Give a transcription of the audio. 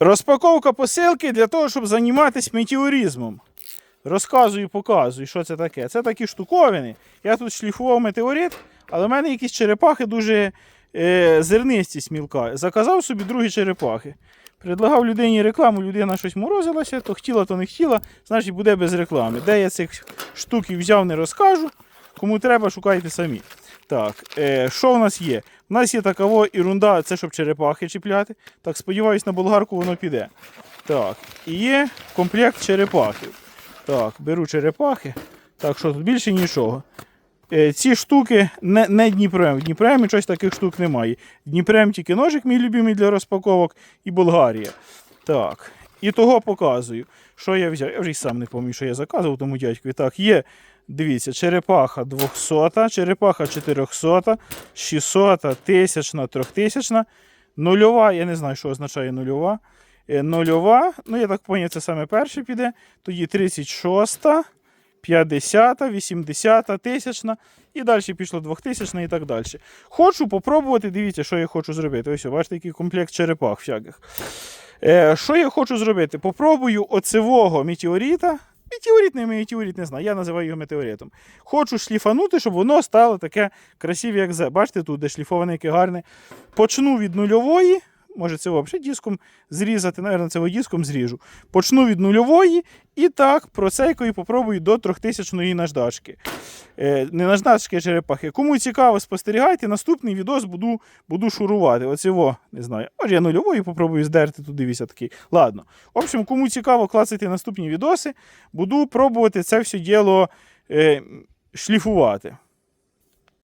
Розпаковка посилки для того, щоб займатися метеоризмом. Розказую, показую, що це таке. Це такі штуковини. Я тут шліфував метеорит, але в мене якісь черепахи дуже е, зернисті смілка. Заказав собі другі черепахи. Предлагав людині рекламу, людина щось морозилася, то хотіла, то не хотіла, значить буде без реклами. Де я цих штуків взяв, не розкажу. Кому треба, шукайте самі. Так, е, що в нас є? У нас є така во ерунда, це щоб черепахи чіпляти. Так, сподіваюсь, на болгарку воно піде. Так, і є комплект черепахів. Так, беру черепахи. Так, що тут більше нічого. Е, ці штуки не, не Дніпрем. В Дніпремі щось таких штук немає. Дніпрем тільки ножик мій любимий для розпаковок і Болгарія. Так. І того показую, що я взяв. Я вже й сам не пам'ятаю, що я заказував тому дядькові. Так, є, дивіться, черепаха 200, черепаха 400, 600, 1000, 3000, нульова, я не знаю, що означає нульова. Е, Нульова, ну я так зрозумів, це саме перше піде. Тоді 36, 50, 80, 1000 і далі пішло 2000 і так далі. Хочу попробувати, дивіться, що я хочу зробити. Ось, бачите, який комплект черепах всяких. Е, що я хочу зробити? Попробую оцевого метеоріта. Метеорит, не метеорит, не знаю. Я називаю його метеоритом. Хочу шліфанути, щоб воно стало таке красиве, як З. Бачите, тут де шліфоване, яке гарне. Почну від нульової. Може, це взагалі диском зрізати, навірно, це диском зріжу. Почну від нульової і так процейкою попробую до 3000 наждачки. Е, не наждачки, а черепахи. Кому цікаво, спостерігайте, наступний відос буду, буду шурувати. Оце во, не знаю. Може, я нульової попробую здерти тут, дивіться такий. Ладно. В общем, кому цікаво, клацайте наступні відоси, буду пробувати це все діло е, шліфувати.